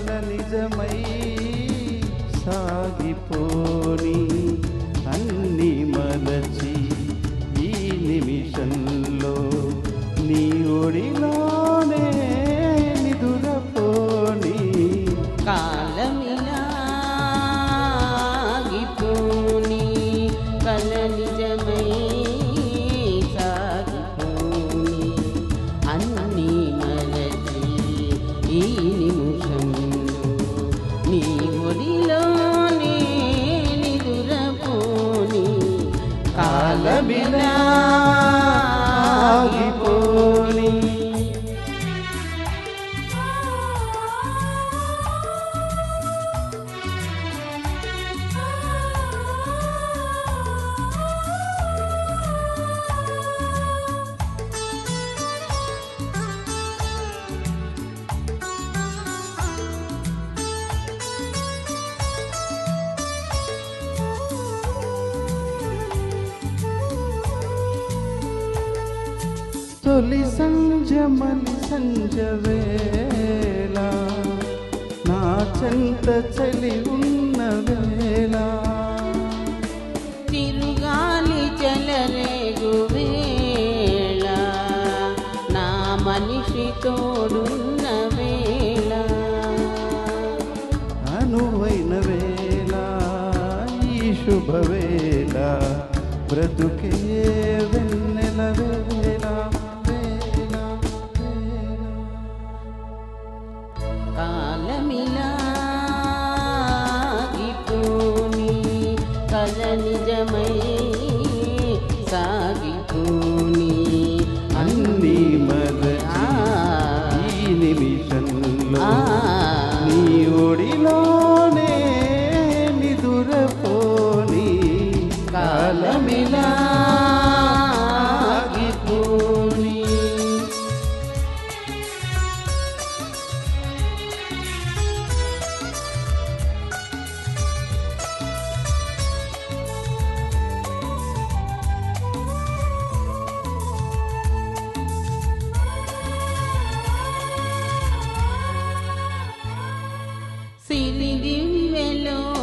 మన నిజమై సాగిపోని అన్ని మలచి ఈ నిమిషంలో నీ ఒడిలోనే నిదురపోని కాలమిలాగిపోని కల నిజమై ఈ నీ ఒడిలోనే నిదురపోని కాలమిలా తొలి సంజమలి సంజవేళ. నా చెంత చలి ఉన్న వేళ తిరుగాలి చెలరేగు వేళ నా మనిషి తోడున్న వేళ అనువైన వేళ ఈ శుభవేళ. బ్రతుకే వెన్నెల వేళ. కాలమిలాగిపోని සිරිදිම් වෙලෝ